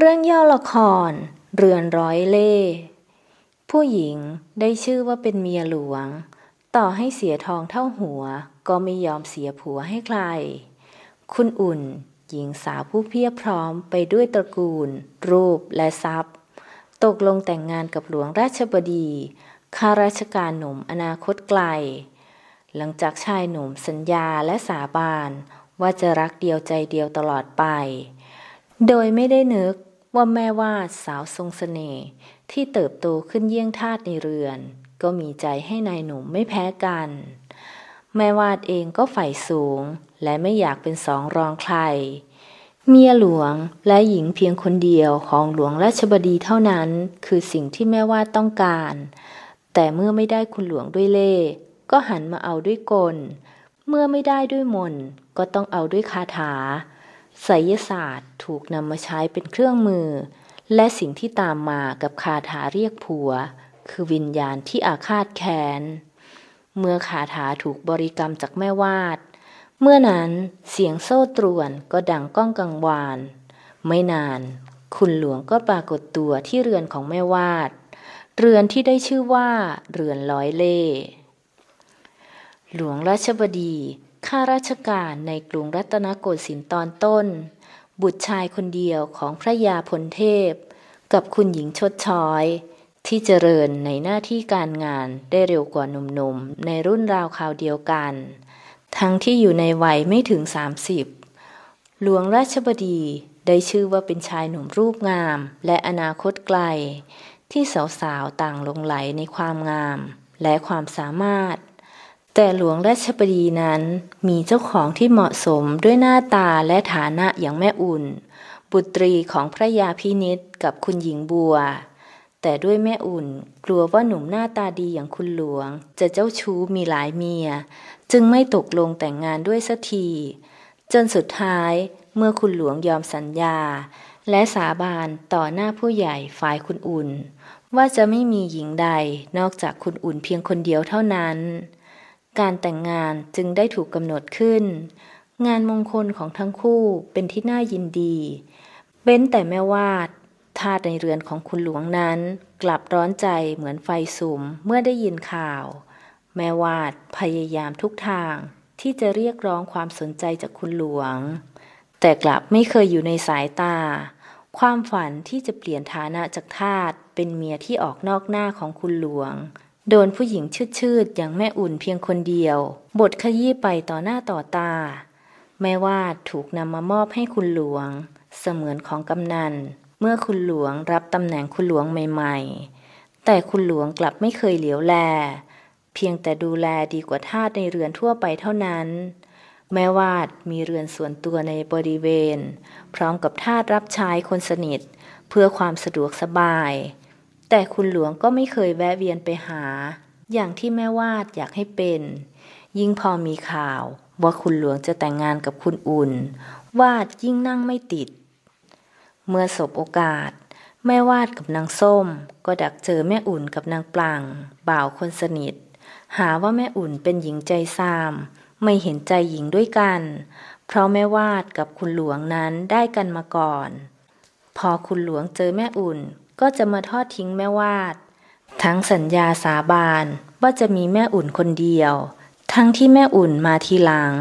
เรื่องย่อละคร เรือนร้อยเล่ ผู้หญิงได้ชื่อว่าเป็นเมียหลวง ต่อให้เสียทองเท่าหัว ก็ไม่ยอมเสียผัวให้ใคร คุณอุ่น หญิงสาวผู้เพียบพร้อมไปด้วยตระกูล รูปและทรัพย์ ตกลงแต่งงานกับหลวงราชบดีข้าราชการหนุ่มอนาคตไกล หลังจากชายหนุ่มสัญญาและสาบาน ว่าจะรักเดียวใจเดียวตลอดไป โดยไม่ได้นึก ว่าแม่วาดสาวทรงสเสน่ห์ที่เติบโตขึ้นเยี่ยงทาสในเรือน ก็มีใจให้นายหนุ่มไม่แพ้กัน แม่วาดเองก็ใฝ่สูง และไม่อยากเป็นสองรองใคร เมียหลวงและหญิงเพียงคนเดียวของหลวงราชบดีเท่านั้น คือสิ่งที่แม่วาดต้องการ แต่เมื่อไม่ได้คุณหลวงด้วยเล่ก็หันมาเอาด้วยกล เมื่อไม่ได้ด้วยมนก็ต้องเอาด้วยคาถา ไสยศาสตร์ถูกนำมาใช้เป็นเครื่องมือ และสิ่งที่ตามมากับคาถาเรียกผัว คือวิญญาณที่อาฆาตแค้น เมื่อคาถาถูกบริกรรมจากแม่วาด เมื่อนั้นเสียงโซ่ตรวนก็ดังก้องกังวาน ไม่นาน คุณหลวงก็ปรากฏตัวที่เรือนของแม่วาด เรือนที่ได้ชื่อว่า เรือนร้อยเล่ห์หลวงราชบดี ข้าราชการในกรุงรัตนโกสินทร์ตอนต้น บุตรชายคนเดียวของพระยาพลเทพ กับคุณหญิงชดช้อย ที่เจริญในหน้าที่การงานได้เร็วกว่าหนุ่มๆ ในรุ่นราวคราวเดียวกัน ทั้งที่อยู่ในวัยไม่ถึง 30 หลวงราชบดีได้ชื่อว่าเป็นชายหนุ่มรูปงาม และอนาคตไกล ที่สาวๆต่างหลงไหลในความงาม และความสามารถ แต่หลวงราชบดีนั้นมีเจ้าของที่เหมาะสมด้วยหน้าตาและฐานะอย่างแม่อุ่น บุตรีของพระยาพินิษกับคุณหญิงบัว แต่ด้วยแม่อุ่นกลัวว่าหนุ่มหน้าตาดีอย่างคุณหลวง จะเจ้าชู้มีหลายเมีย จึงไม่ตกลงแต่งงานด้วยสักที จนสุดท้ายเมื่อคุณหลวงยอมสัญญา และสาบานต่อหน้าผู้ใหญ่ฝ่ายคุณอุ่น ว่าจะไม่มีหญิงใดนอกจากคุณอุ่นเพียงคนเดียวเท่านั้น การแต่งงานจึงได้ถูกกำหนดขึ้น งานมงคลของทั้งคู่เป็นที่น่ายินดีเบ้นแต่แม่วาดทาสในเรือนของคุณหลวงนั้น กลับร้อนใจเหมือนไฟสุมเมื่อได้ยินข่าว แม่วาดพยายามทุกทางที่จะเรียกร้องความสนใจจากคุณหลวง แต่กลับไม่เคยอยู่ในสายตา ความฝันที่จะเปลี่ยนฐานะจากทาสเป็นเมียที่ออกนอกหน้าของคุณหลวง โดนผู้หญิงชืดๆอย่างแม่อุ่นเพียงคนเดียว บทขยี้ไปต่อหน้าต่อตา แม่วาดถูกนำมามอบให้คุณหลวง เสมือนของกำนัน เมื่อคุณหลวงรับตำแหน่งคุณหลวงใหม่ๆ แต่คุณหลวงกลับไม่เคยเหลียวแล เพียงแต่ดูแลดีกว่าทาสในเรือนทั่วไปเท่านั้น แม่วาดมีเรือนส่วนตัวในบริเวณ พร้อมกับทาสรับใช้คนสนิท เพื่อความสะดวกสบาย แต่คุณหลวงก็ไม่เคยแวะเวียนไปหา อย่างที่แม่วาดอยากให้เป็น ยิ่งพอมีข่าว ว่าคุณหลวงจะแต่งงานกับคุณอุ่น วาดยิ่งนั่งไม่ติด เมื่อสบโอกาส แม่วาดกับนางส้ม ก็ดักเจอแม่อุ่นกับนางปลังบ่าวคนสนิท หาว่าแม่อุ่นเป็นหญิงใจซาม ไม่เห็นใจหญิงด้วยกัน เพราะแม่วาดกับคุณหลวงนั้นได้กันมาก่อน พอคุณหลวงเจอแม่อุ่น ก็จะมาทอดทิ้งแม่วาด ทั้งสัญญาสาบานว่าจะมีแม่อุ่นคนเดียว ทั้งที่แม่อุ่นมาทีหลัง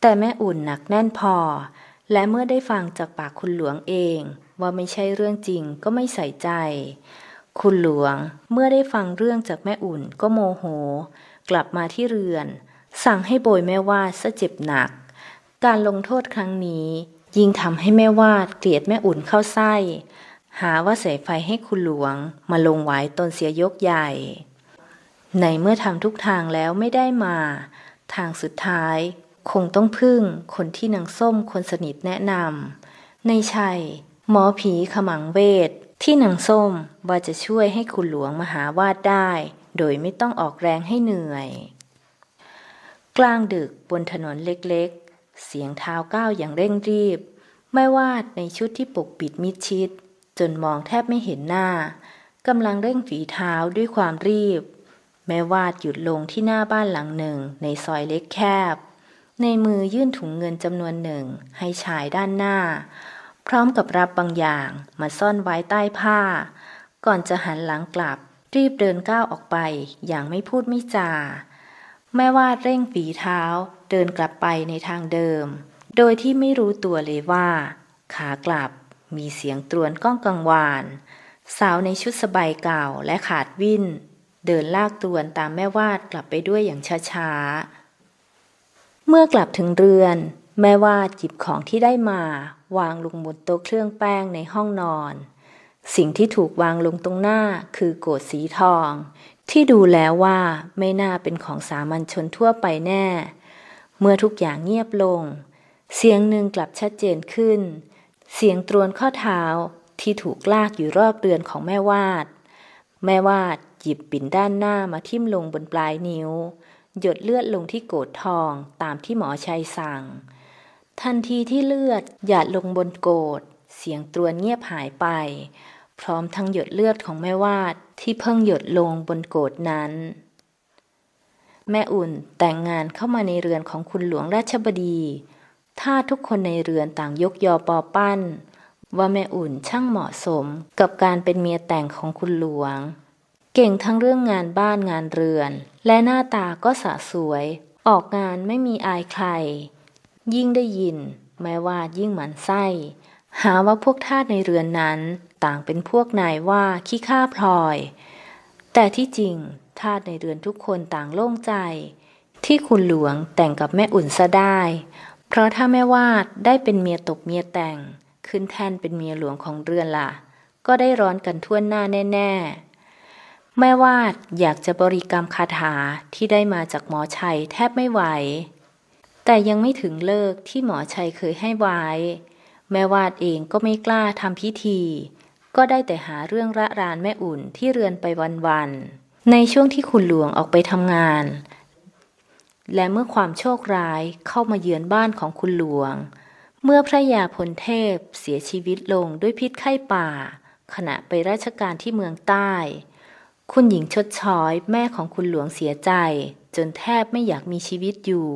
แต่แม่อุ่นหนักแน่นพอ และเมื่อได้ฟังจากปากคุณหลวงเอง ว่าไม่ใช่เรื่องจริงก็ไม่ใส่ใจ คุณหลวงเมื่อได้ฟังเรื่องจากแม่อุ่นก็โมโห กลับมาที่เรือน สั่งให้โบยแม่วาดซะเจ็บหนัก การลงโทษครั้งนี้ยิ่งทำให้แม่วาดเกลียดแม่อุ่นเข้าไส้ หาว่าเสไฟให้คุณหลวง มาลงไว้ตนเสียยกใหญ่ ในเมื่อทำทุกทางแล้วไม่ได้มา ทางสุดท้าย คงต้องพึ่งคนที่นางส้มคนสนิทแนะนำในชัย หมอผีขมังเวท ที่นางส้มว่าจะช่วยให้คุณหลวงมหาวาดได้ โดยไม่ต้องออกแรงให้เหนื่อย กลางดึกบนถนนเล็กๆ เสียงเท้าก้าวอย่างเร่งรีบ ไม่วาดในชุดที่ปกปิดมิดชิด จนมองแทบไม่เห็นหน้ากำลังเร่งฝีเท้าด้วยความรีบ แม้วาดหยุดลงที่หน้าบ้านหลังหนึ่งในซอยเล็กแคบ ในมือยื่นถุงเงินจำนวนหนึ่งให้ชายด้านหน้า พร้อมกับรับบางอย่างมาซ่อนไว้ใต้ผ้า ก่อนจะหันหลังกลับ รีบเดินก้าวออกไปอย่างไม่พูดไม่จา แม่วาดเร่งฝีเท้า เดินกลับไปในทางเดิม โดยที่ไม่รู้ตัวเลยว่า ขากลับ มีเสียงตรวนก้องกังวาน สาวในชุดสบายเก่าและขาดวิ่น เดินลากตรวนตามแม่วาดกลับไปด้วยอย่างช้าๆ เมื่อกลับถึงเรือน แม่วาดหยิบของที่ได้มาวางลงบนโต๊ะเครื่องแป้งในห้องนอน สิ่งที่ถูกวางลงตรงหน้าคือโกดสีทอง ที่ดูแล้วว่าไม่น่าเป็นของสามัญชนทั่วไปแน่ เมื่อทุกอย่างเงียบลง เสียงหนึ่งกลับชัดเจนขึ้น เสียงตรวนข้อเท้าที่ถูกลากอยู่รอบเรือนของแม่วาด แม่วาดหยิบปิ่นด้านหน้ามาทิ่มลงบนปลายนิ้ว หยดเลือดลงที่โกดทองตามที่หมอชัยสั่ง ทันทีที่เลือดหยาดลงบนโกดเสียงตรวนเงียบหายไป พร้อมทั้งหยดเลือดของแม่วาดที่เพิ่งหยดลงบนโกดนั้น แม่อุ่นแต่งงานเข้ามาในเรือนของคุณหลวงราชบดี ถ้าทุกคนในเรือนต่างยกยอปอปั้น ว่าแม่อุ่นช่างเหมาะสมกับการเป็นเมียแต่งของคุณหลวง เก่งทั้งเรื่องงานบ้านงานเรือน และหน้าตาก็สะสวย ออกงานไม่มีอายใคร ยิ่งได้ยิน แม้ว่ายิ่งหมันไส้ หาว่าพวกทาสในเรือนนั้นต่างเป็นพวกนายว่าขี้ข้าพลอย แต่ที่จริงทาสในเรือนทุกคนต่างโล่งใจ ที่คุณหลวงแต่งกับแม่อุ่นซะได้ เพราะถ้าแม่วาดได้เป็นเมียตกเมียแต่ง ขึ้นแท่นเป็นเมียหลวงของเรือนล่ะ ก็ได้ร้อนกันทั่วหน้าแน่ ๆ แม่วาดอยากจะบริกรรมคาถาที่ได้มาจากหมอชัยแทบไม่ไหว แต่ยังไม่ถึงเลิกที่หมอชัยเคยให้ไว้ แม่วาดเองก็ไม่กล้าทำพิธี ก็ได้แต่หาเรื่องระรานแม่อุ่นที่เรือนไปวันๆในช่วงที่คุณหลวงออกไปทำงาน และเมื่อความโชคร้ายเข้ามาเยือนบ้านของคุณหลวง เมื่อพระยาพลเทพเสียชีวิตลงด้วยพิษไข้ป่า ขณะไปราชการที่เมืองใต้ คุณหญิงชดช้อยแม่ของคุณหลวงเสียใจ จนแทบไม่อยากมีชีวิตอยู่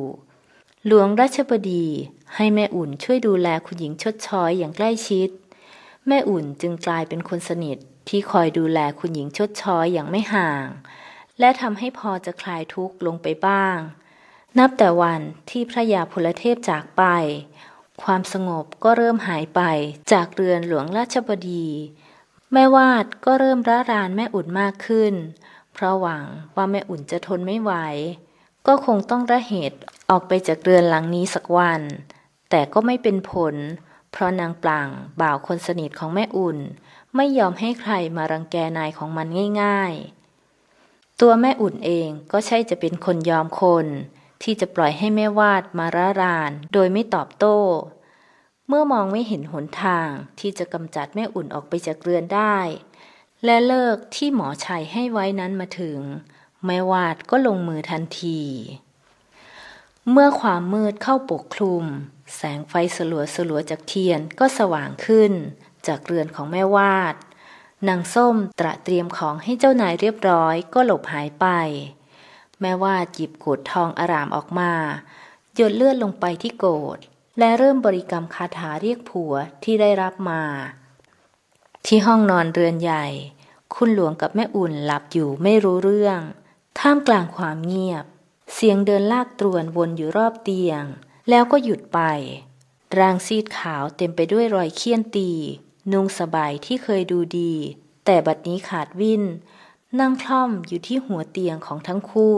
หลวงราชบดีให้แม่อุ่นช่วยดูแลคุณหญิงชดช้อยอย่างใกล้ชิด แม่อุ่นจึงกลายเป็นคนสนิทที่คอยดูแลคุณหญิงชดช้อยอย่างไม่ห่าง และทำให้พอจะคลายทุกข์ลงไปบ้าง นับแต่วันที่พระยาพลเทพจากไป ความสงบก็เริ่มหายไปจากเรือนหลวงราชบดี แม่วาดก็เริ่มระรานแม่อุ่นมากขึ้น เพราะหวังว่าแม่อุ่นจะทนไม่ไหว ก็คงต้องระเหตุออกไปจากเรือนหลังนี้สักวัน แต่ก็ไม่เป็นผล เพราะนางปลางบ่าวคนสนิทของแม่อุ่น ไม่ยอมให้ใครมารังแกนายของมันง่าย ๆ ตัวแม่อุ่นเองก็ใช่จะเป็นคนยอมคน ที่จะปล่อยให้แม่วาดมาระราน โดยไม่ตอบโต้ เมื่อมองไม่เห็นหนทางที่จะกำจัดแม่อุ่นออกไปจากเรือนได้ และเลิกที่หมอชัยให้ไว้นั้นมาถึง แม่วาดก็ลงมือทันที เมื่อความมืดเข้าปกคลุม แสงไฟสลัวสลัวจากเทียนก็สว่างขึ้น จากเรือนของแม่วาดนางส้มตระเตรียมของให้เจ้านายเรียบร้อยก็หลบหายไป แม่ว่าดหยิบโกดทองอารามออกมาหยดเลือดลงไปที่โกดและเริ่มบริกรรมคาถาเรียกผัวที่ได้รับมา ที่ห้องนอนเรือนใหญ่ คุณหลวงกับแม่อุ่นหลับอยู่ไม่รู้เรื่อง ท่ามกลางความเงียบ เสียงเดินลากตรวนวนอยู่รอบเตียง แล้วก็หยุดไป ร่างซีดขาวเต็มไปด้วยรอยเคี่ยนตี นุ่งสบายที่เคยดูดี แต่บัดนี้ขาดวิ่น นั่งคล่อมอยู่ที่หัวเตียงของทั้งคู่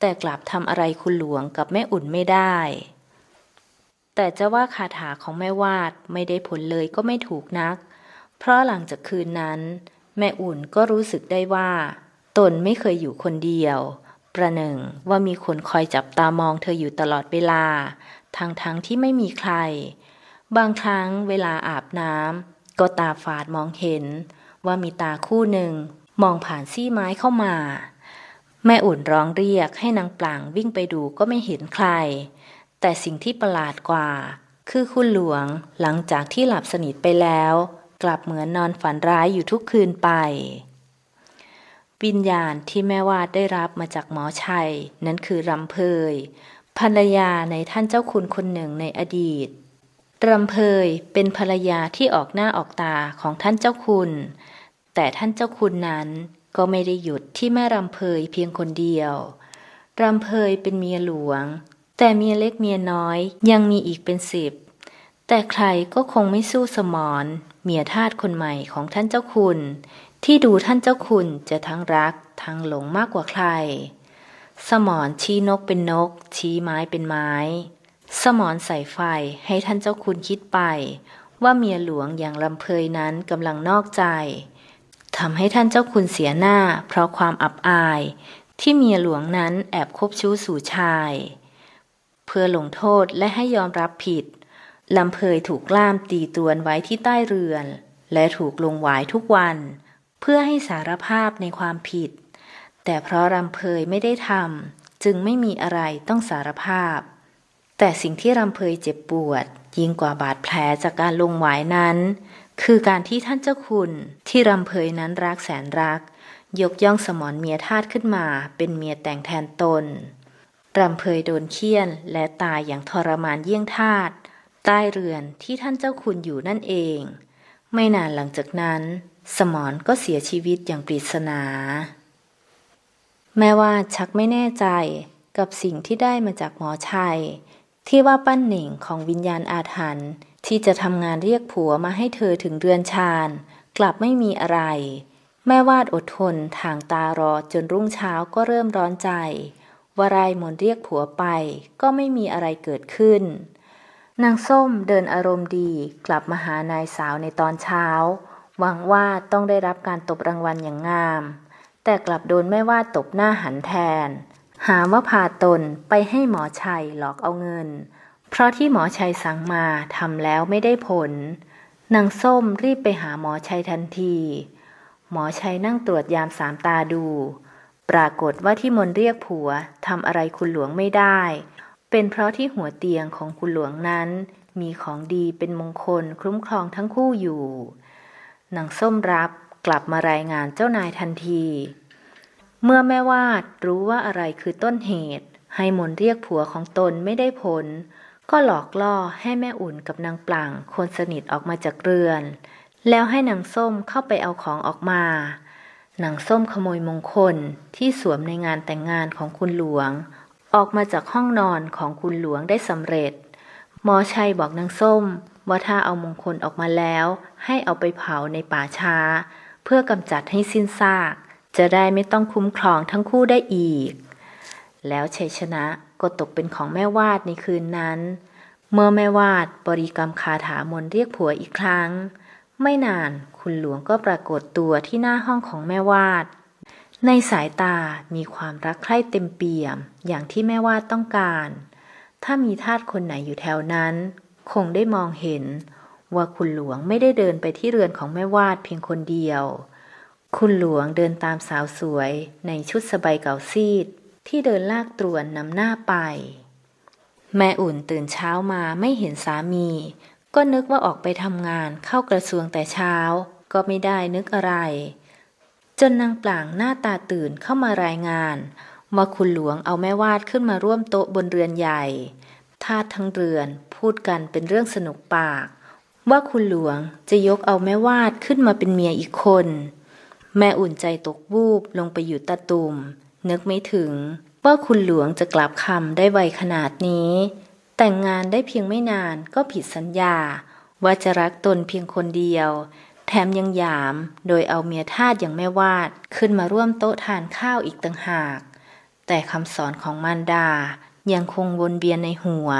แต่กลับทำอะไรคุณหลวงกับแม่อุ่นไม่ได้ แต่จะว่าคาถาของแม่วาดไม่ได้ผลเลยก็ไม่ถูกนัก เพราะหลังจากคืนนั้น แม่อุ่นก็รู้สึกได้ว่า ตนไม่เคยอยู่คนเดียว ประหนึ่งว่ามีคนคอยจับตามองเธออยู่ตลอดเวลา ทั้งทั้งที่ไม่มีใคร บางครั้งเวลาอาบน้ำก็ตาฝาดมองเห็นว่ามีตาคู่หนึ่ง มองผ่านซี่ไม้เข้ามา แม่อุ่นร้องเรียกให้นางปลางวิ่งไปดูก็ไม่เห็นใคร แต่สิ่งที่ประหลาดกว่า คือคุณหลวงหลังจากที่หลับสนิทไปแล้ว กลับเหมือนนอนฝันร้ายอยู่ทุกคืนไป วิญญาณที่แม่วาดได้รับมาจากหมอชัย นั้นคือรำเพยภรรยาในท่านเจ้าคุณคนหนึ่งในอดีตรำเพยเป็นภรรยาที่ออกหน้าออกตาของท่านเจ้าคุณ แต่ท่านเจ้าคุณนั้นก็ไม่ได้หยุดที่แม่รำเพยเพียงคนเดียว รำเพยเป็นเมียหลวง แต่เมียเล็กเมียน้อยยังมีอีกเป็นสิบ แต่ใครก็คงไม่สู้สมรเมียทาสคนใหม่ของท่านเจ้าคุณ ที่ดูท่านเจ้าคุณจะทั้งรักทั้งหลงมากกว่าใคร สมรชี้นกเป็นนก ชี้ไม้เป็นไม้ สมรใส่ไฟให้ท่านเจ้าคุณคิดไป ว่าเมียหลวงอย่างลำเพยนั้นกำลังนอกใจ ทำให้ท่านเจ้าคุณเสียหน้า เพราะความอับอาย ที่เมียหลวงนั้นแอบคบชู้สู่ชาย เพื่อลงโทษและให้ยอมรับผิดลำเพยถูกล่ามตีตวนไว้ที่ใต้เรือน และถูกลงหวายทุกวัน เพื่อให้สารภาพในความผิด แต่เพราะลำเพยไม่ได้ทำจึงไม่มีอะไรต้องสารภาพ แต่สิ่งที่ลำเพยเจ็บปวด ยิ่งกว่าบาดแผลจากการลงหวายนั้น คือการที่ท่านเจ้าคุณที่รำเพยนั้นรักแสนรัก ยกย่องสมรเมียทาสขึ้นมา เป็นเมียแต่งแทนตนรำเพยโดนเคี่ยนและตายอย่างทรมานเยี่ยงทาสใต้เรือนที่ท่านเจ้าคุณอยู่นั่นเอง ไม่นานหลังจากนั้น สมรก็เสียชีวิตอย่างปริศนา แม้ว่าชักไม่แน่ใจกับสิ่งที่ได้มาจากหมอชัย ที่ว่าปั้นหนิงของวิญญาณอาถรรพ์ที่จะทำงานเรียกผัวมาให้เธอถึงเรือนชานกลับไม่มีอะไร แม่วาดอดทนทางตารอจนรุ่งเช้าก็เริ่มร้อนใจวารายมนเรียกผัวไป ก็ไม่มีอะไรเกิดขึ้น นางส้มเดินอารมณ์ดีกลับมาหานายสาวในตอนเช้าหวังว่าต้องได้รับการตบรางวัลอย่างงาม แต่กลับโดนแม่วาดตบหน้าหันแทน หาว่าพาตนไปให้หมอชัยหลอกเอาเงิน เพราะที่หมอชัยสั่งมาทำแล้วไม่ได้ผล นางส้มรีบไปหาหมอชัยทันที หมอชัยนั่งตรวจยามสามตาดู ปรากฏว่าที่มนเรียกผัวทำอะไรคุณหลวงไม่ได้ เป็นเพราะที่หัวเตียงของคุณหลวงนั้น มีของดีเป็นมงคลคุ้มครองทั้งคู่อยู่ นางส้มรับกลับมารายงานเจ้านายทันที เมื่อแม่วาดรู้ว่าอะไรคือต้นเหตุ ให้มนเรียกผัวของตนไม่ได้ผล ก็หลอกล่อให้แม่อุ่นกับนางปลังคนสนิทออกมาจากเรือน แล้วให้นางส้มเข้าไปเอาของออกมานางส้มขโมยมงคลที่สวมในงานแต่งงานของคุณหลวง ออกมาจากห้องนอนของคุณหลวงได้สำเร็จ หมอชัยบอกนางส้มว่าถ้าเอามงคลออกมาแล้ว ให้เอาไปเผาในป่าช้า เพื่อกำจัดให้สิ้นซาก จะได้ไม่ต้องคุ้มครองทั้งคู่ได้อีก แล้วชัยชนะก็ตกเป็นของแม่วาดในคืนนั้น เมื่อแม่วาดบริกรรมคาถามนเรียกผัวอีกครั้ง ไม่นานคุณหลวงก็ปรากฏตัวที่หน้าห้องของแม่วาด ในสายตามีความรักใคร่เต็มเปี่ยม อย่างที่แม่วาดต้องการ ถ้ามีทาสคนไหนอยู่แถวนั้น คงได้มองเห็นว่าคุณหลวงไม่ได้เดินไปที่เรือนของแม่วาดเพียงคนเดียว คุณหลวงเดินตามสาวสวยในชุดสบายเก่าซีด ที่เดินลากตรวนนำหน้าไป แม่อุ่นตื่นเช้ามาไม่เห็นสามี ก็นึกว่าออกไปทำงานเข้ากระทรวงแต่เช้า ก็ไม่ได้นึกอะไร จนนางปลางหน้าตาตื่นเข้ามารายงานว่าคุณหลวงเอาแม่วาดขึ้นมาร่วมโต๊ะบนเรือนใหญ่ทาสทั้งเรือนพูดกันเป็นเรื่องสนุกปาก ว่าคุณหลวงจะยกเอาแม่วาดขึ้นมาเป็นเมียอีกคน แม่อุ่นใจตกวูบลงไปอยู่ตะตุ่ม นึกไม่ถึง ว่าคุณหลวงจะกลับคำได้ไวขนาดนี้ แต่งงานได้เพียงไม่นานก็ผิดสัญญา ว่าจะรักตนเพียงคนเดียว แถมยังหยามโดยเอาเมียทาสอย่างแม่วาดขึ้นมาร่วมโต๊ะทานข้าวอีกต่างหาก แต่คำสอนของมารดา ยังคงวนเวียนในหัว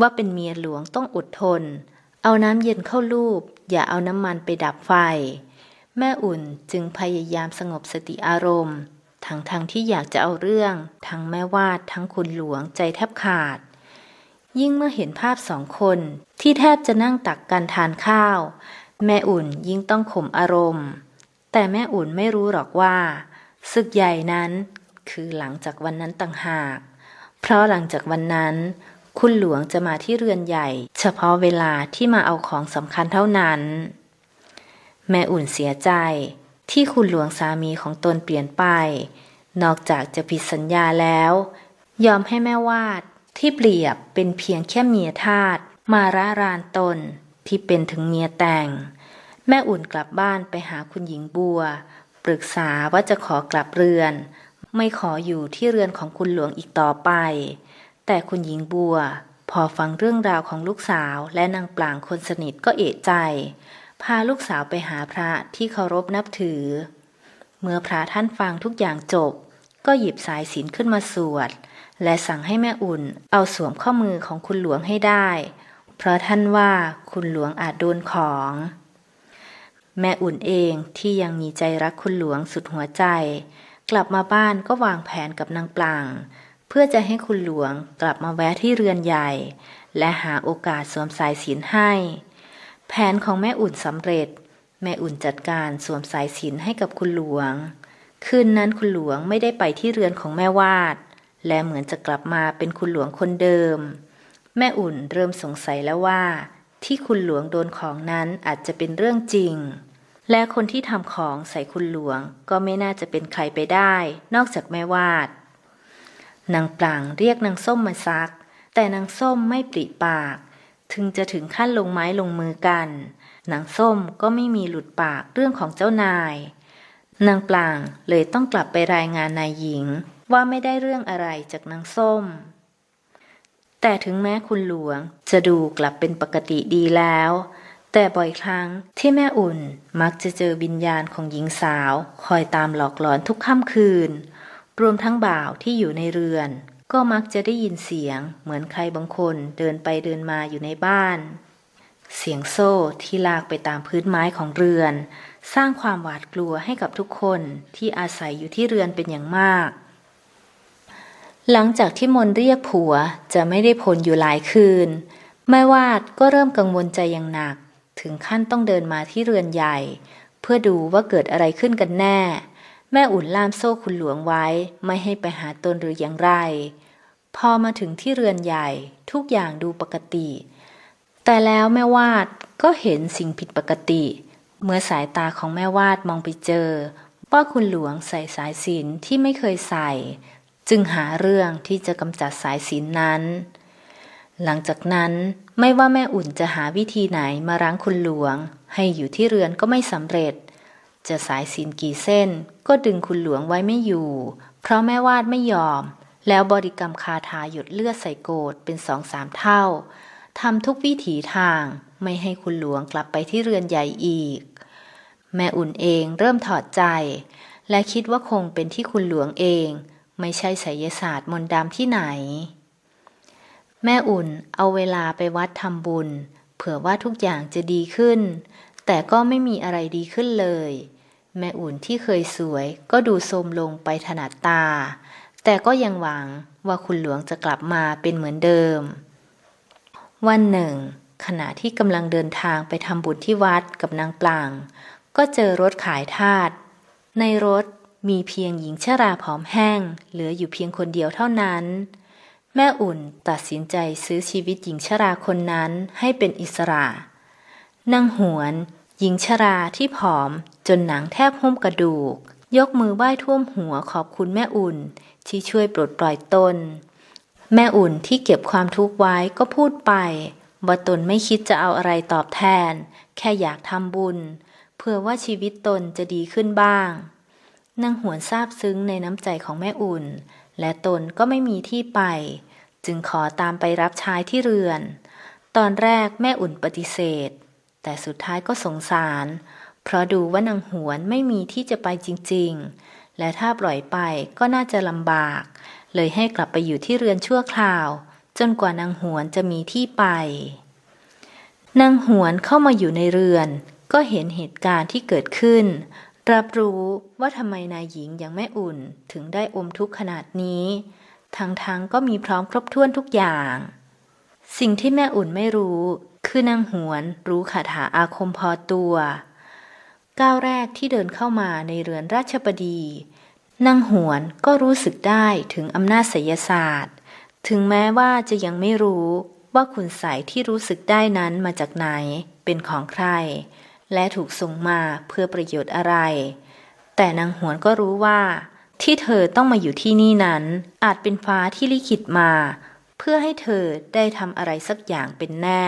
ว่าเป็นเมียหลวงต้องอดทน เอาน้ำเย็นเข้าลูบอย่าเอาน้ำมันไปดับไฟ แม่อุ่นจึงพยายามสงบสติอารมณ์ ทั้งทางที่อยากจะเอาเรื่อง ทั้งแม่วาดทั้งคุณหลวงใจแทบขาด ยิ่งเมื่อเห็นภาพสองคนที่แทบจะนั่งตักกันทานข้าว แม่อุ่นยิ่งต้องข่มอารมณ์ แต่แม่อุ่นไม่รู้หรอกว่าศึกใหญ่นั้นคือหลังจากวันนั้นต่างหาก เพราะหลังจากวันนั้น คุณหลวงจะมาที่เรือนใหญ่ เฉพาะเวลาที่มาเอาของสำคัญเท่านั้น แม่อุ่นเสียใจที่คุณหลวงสามีของตนเปลี่ยนไป นอกจากจะผิดสัญญาแล้ว ยอมให้แม่วาดที่เปรียบเป็นเพียงแค่เมียทาสมาร่ารานตนที่เป็นถึงเมียแต่ง แม่อุ่นกลับบ้านไปหาคุณหญิงบัว ปรึกษาว่าจะขอกลับเรือน ไม่ขออยู่ที่เรือนของคุณหลวงอีกต่อไป แต่คุณหญิงบัว พอฟังเรื่องราวของลูกสาวและนางปลางคนสนิทก็เอะใจ พาลูกสาวไปหาพระที่เคารพนับถือ เมื่อพระท่านฟังทุกอย่างจบ ก็หยิบสายศีลขึ้นมาสวด และสั่งให้แม่อุ่นเอาสวมข้อมือของคุณหลวงให้ได้ เพราะท่านว่าคุณหลวงอาจโดนของ แม่อุ่นเองที่ยังมีใจรักคุณหลวงสุดหัวใจ กลับมาบ้านก็วางแผนกับนางปลางเพื่อจะให้คุณหลวงกลับมาแวะที่เรือนใหญ่ และหาโอกาสสวมสายศีลให้ แผนของแม่อุ่นสำเร็จ แม่อุ่นจัดการสวมสายศีลให้กับคุณหลวง คืนนั้นคุณหลวงไม่ได้ไปที่เรือนของแม่วาด และเหมือนจะกลับมาเป็นคุณหลวงคนเดิม แม่อุ่นเริ่มสงสัยแล้วว่า ที่คุณหลวงโดนของนั้นอาจจะเป็นเรื่องจริง และคนที่ทำของใส่คุณหลวงก็ไม่น่าจะเป็นใครไปได้ นอกจากแม่วาดนางปลางเรียกนางส้มมาซัก แต่นางส้มไม่ปริปาก ถึงจะถึงขั้นลงไม้ลงมือกัน นางส้มก็ไม่มีหลุดปากเรื่องของเจ้านาย นางปลางเลยต้องกลับไปรายงานนายหญิงว่าไม่ได้เรื่องอะไรจากนางส้ม แต่ถึงแม้คุณหลวงจะดูกลับเป็นปกติดีแล้ว แต่บ่อยครั้งที่แม่อุ่นมักจะเจอวิญญาณของหญิงสาว คอยตามหลอกหลอนทุกค่ำคืน รวมทั้งบ่าวที่อยู่ในเรือน ก็มักจะได้ยินเสียง เหมือนใครบางคนเดินไปเดินมาอยู่ในบ้าน เสียงโซ่ที่ลากไปตามพื้นไม้ของเรือน สร้างความหวาดกลัวให้กับทุกคนที่อาศัยอยู่ที่เรือนเป็นอย่างมาก หลังจากที่มนเรียกผัวจะไม่ได้ผลอยู่หลายคืนแม่วาดก็เริ่มกังวลใจอย่างหนัก ถึงขั้นต้องเดินมาที่เรือนใหญ่ เพื่อดูว่าเกิดอะไรขึ้นกันแน่ แม่อุ่นล่ามโซ่คุณหลวงไว้ไม่ให้ไปหาตนหรืออย่างไร พอมาถึงที่เรือนใหญ่ทุกอย่างดูปกติ แต่แล้วแม่วาดก็เห็นสิ่งผิดปกติ เมื่อสายตาของแม่วาดมองไปเจอว่าคุณหลวงใส่สายสิญจนที่ไม่เคยใส่ จึงหาเรื่องที่จะกำจัดสายสิญจนนั้น หลังจากนั้นไม่ว่าแม่อุ่นจะหาวิธีไหนมารั้งคุณหลวง ให้อยู่ที่เรือนก็ไม่สำเร็จ จะสายสิญจนกี่เส้น ก็ดึงคุณหลวงไว้ไม่อยู่ เพราะแม่วาดไม่ยอม แล้วบริกรรมคาถาหยดเลือดใส่โกดเป็นสองสามเท่าทำทุกวิถีทางไม่ให้คุณหลวงกลับไปที่เรือนใหญ่อีก แม่อุ่นเองเริ่มถอดใจ และคิดว่าคงเป็นที่คุณหลวงเอง ไม่ใช่ไสยศาสตร์มนต์ดำที่ไหน แม่อุ่นเอาเวลาไปวัดทำบุญ เผื่อว่าทุกอย่างจะดีขึ้น แต่ก็ไม่มีอะไรดีขึ้นเลย แม่อุ่นที่เคยสวยก็ดูโทรมลงไปถนัดตา แต่ก็ยังหวังว่าคุณหลวงจะกลับมาเป็นเหมือนเดิม วันหนึ่ง ขณะที่กำลังเดินทางไปทำบุญที่วัดกับนางปลาง ก็เจอรถขายทาสในรถมีเพียงหญิงชราผอมแห้ง เหลืออยู่เพียงคนเดียวเท่านั้น แม่อุ่นตัดสินใจซื้อชีวิตหญิงชราคนนั้นให้เป็นอิสระนางหวน หญิงชราที่ผอม จนหนังแทบหุ้มกระดูก ยกมือไหว้ท่วมหัวขอบคุณแม่อุ่น ที่ช่วยปลดปล่อยตน แม่อุ่นที่เก็บความทุกข์ไว้ก็พูดไป ว่าตนไม่คิดจะเอาอะไรตอบแทน แค่อยากทำบุญ เพื่อว่าชีวิตตนจะดีขึ้นบ้างนางหวนซาบซึ้งในน้ำใจของแม่อุ่น และตนก็ไม่มีที่ไป จึงขอตามไปรับใช้ที่เรือน ตอนแรกแม่อุ่นปฏิเสธ แต่สุดท้ายก็สงสาร เพราะดูว่านางหวนไม่มีที่จะไปจริงๆ และถ้าปล่อยไปก็น่าจะลำบาก เลยให้กลับไปอยู่ที่เรือนชั่วคราว จนกว่านางหวนจะมีที่ไป นางหวนเข้ามาอยู่ในเรือน ก็เห็นเหตุการณ์ที่เกิดขึ้น รับรู้ว่าทำไมนายหญิงอย่างแม่อุ่นถึงได้อมทุกข์ขนาดนี้ ทั้งๆก็มีพร้อมครบถ้วนทุกอย่าง สิ่งที่แม่อุ่นไม่รู้ คือนางหวนรู้คาถาอาคมพอตัว ก้าวแรกที่เดินเข้ามาในเรือนราชบดีนางหวนก็รู้สึกได้ถึงอำนาจไสยศาสตร์ ถึงแม้ว่าจะยังไม่รู้ว่าคุณใสยที่รู้สึกได้นั้นมาจากไหน เป็นของใคร และถูกส่งมาเพื่อประโยชน์อะไร แต่นางหวนก็รู้ว่า ที่เธอต้องมาอยู่ที่นี่นั้น อาจเป็นฟ้าที่ลิขิตมา เพื่อให้เธอได้ทำอะไรสักอย่างเป็นแน่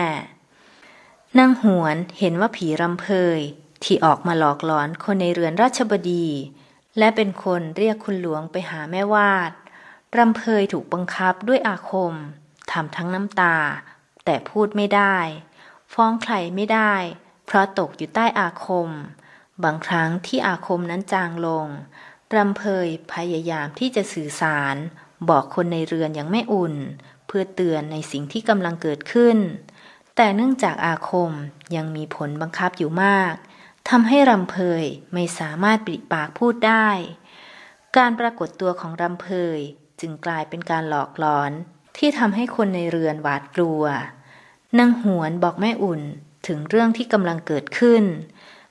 นางหวนเห็นว่าผีรำเพย ที่ออกมาหลอกหลอนคนในเรือนราชบดี และเป็นคนเรียกคุณหลวงไปหาแม่วาดรำเพยถูกบังคับด้วยอาคมทำทั้งน้ำตา แต่พูดไม่ได้ ฟ้องใครไม่ได้ เพราะตกอยู่ใต้อาคม บางครั้งที่อาคมนั้นจางลงรำเพยพยายามที่จะสื่อสาร บอกคนในเรือนอย่างไม่อุ่น เพื่อเตือนในสิ่งที่กำลังเกิดขึ้น แต่เนื่องจากอาคมยังมีผลบังคับอยู่มาก ทำให้รำเพยไม่สามารถปริปากพูดได้ การปรากฏตัวของรำเพยจึงกลายเป็นการหลอกหลอนที่ทำให้คนในเรือนหวาดกลัวนางหวนบอกแม่อุ่นถึงเรื่องที่กำลังเกิดขึ้น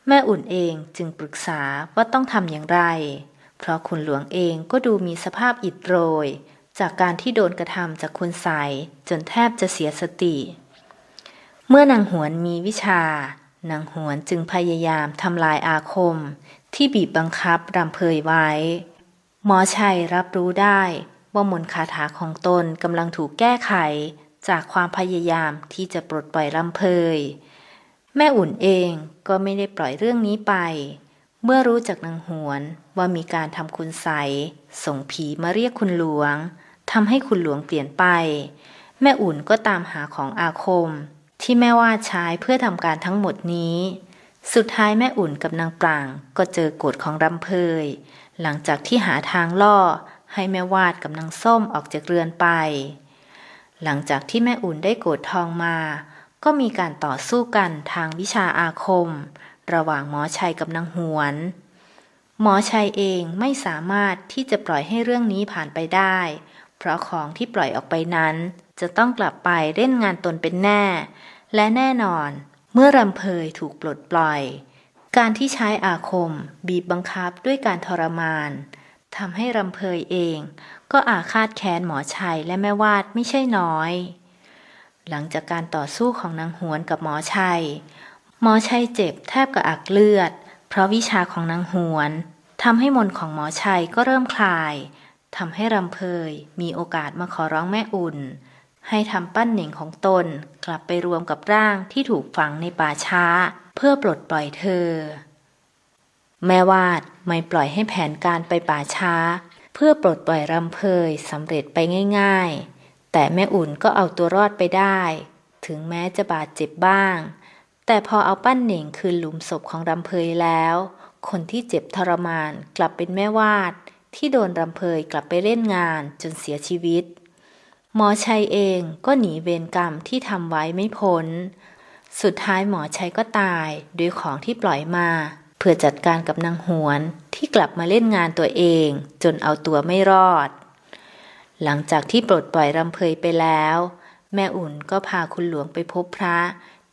แม่อุ่นเองจึงปรึกษาว่าต้องทำอย่างไร เพราะคุณหลวงเองก็ดูมีสภาพอิดโรย จากการที่โดนกระทำจากคุณใสจนแทบจะเสียสติ เมื่อนางหวนมีวิชา นางหวนจึงพยายามทำลายอาคมที่บีบบังคับรำเพยไว้ หมอชัยรับรู้ได้ว่ามนคาถาของตนกำลังถูกแก้ไขจากความพยายามที่จะปลดปล่อยรำเพย แม่อุ่นเองก็ไม่ได้ปล่อยเรื่องนี้ไป เมื่อรู้จากนางหวนว่ามีการทำคุณใสส่งผีมาเรียกคุณหลวงทำให้คุณหลวงเปลี่ยนไป แม่อุ่นก็ตามหาของอาคม ที่แม่วาดใช้เพื่อทำการทั้งหมดนี้ สุดท้ายแม่อุ่นกับนางปรางก็เจอกฎของรำเพย หลังจากที่หาทางล่อให้แม่วาดกับนางส้มออกจากเรือนไป หลังจากที่แม่อุ่นได้โกดทองมา ก็มีการต่อสู้กันทางวิชาอาคม ระหว่างหมอชัยกับนางหวน หมอชัยเองไม่สามารถที่จะปล่อยให้เรื่องนี้ผ่านไปได้ เพราะของที่ปล่อยออกไปนั้น จะต้องกลับไปเล่นงานตนเป็นแน่ และแน่นอนเมื่อรำเพยถูกปลดปล่อย การที่ใช้อาคมบีบบังคับด้วยการทรมานทำให้รำเพยเอง ก็อาฆาตแค้นหมอชัยและแม่วาดไม่ใช่น้อย หลังจากการต่อสู้ของนางหวนกับหมอชัย หมอชัยเจ็บแทบกับอักเลือด เพราะวิชาของนางหวนทำให้มนของหมอชัยก็เริ่มคลาย ทำให้รำเพยมีโอกาสมาขอร้องแม่อุ่น ให้ทำปั้นเหน่งของตนกลับไปรวมกับร่างที่ถูกฝังในป่าช้า เพื่อปลดปล่อยเธอ แม่วาดไม่ปล่อยให้แผนการไปป่าช้า เพื่อปลดปล่อยรำเพยสำเร็จไปง่าย ๆ แต่แม่อุ่นก็เอาตัวรอดไปได้ ถึงแม้จะบาดเจ็บบ้าง แต่พอเอาปั้นเหน่งคืนหลุมศพของรำเพยแล้ว คนที่เจ็บทรมานกลับเป็นแม่วาด ที่โดนรำเพยกลับไปเล่นงานจนเสียชีวิต หมอชัยเองก็หนีเวรกรรมที่ทำไว้ไม่พ้น สุดท้ายหมอชัยก็ตายด้วยของที่ปล่อยมา เพื่อจัดการกับนางหวนที่กลับมาเล่นงานตัวเอง จนเอาตัวไม่รอด หลังจากที่ปลดปล่อยรำเพยไปแล้ว แม่อุ่นก็พาคุณหลวงไปพบพระ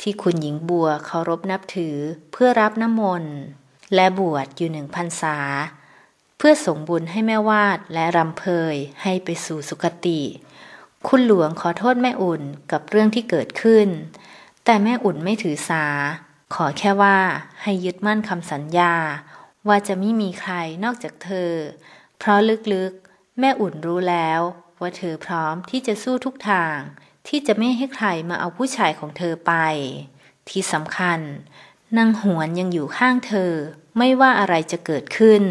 ที่คุณหญิงบัวเคารพนับถือเพื่อรับน้ำมนต์และบวชอยู่หนึ่งพรรษา เพื่อส่งบุญให้แม่วาดและรำเพยให้ไปสู่สุคติ คุณหลวงขอโทษแม่อุ่นกับเรื่องที่เกิดขึ้น แต่แม่อุ่นไม่ถือสา ขอแค่ว่าให้ยึดมั่นคำสัญญา ว่าจะไม่มีใครนอกจากเธอ เพราะลึกๆ แม่อุ่นรู้แล้ว ว่าเธอพร้อมที่จะสู้ทุกทาง ที่จะไม่ให้ใครมาเอาผู้ชายของเธอไป ที่สำคัญนางหวนยังอยู่ข้างเธอไม่ว่าอะไรจะเกิดขึ้น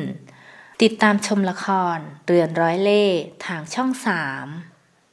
ติดตามชมละคร เรือนร้อยเล่ทางช่องสาม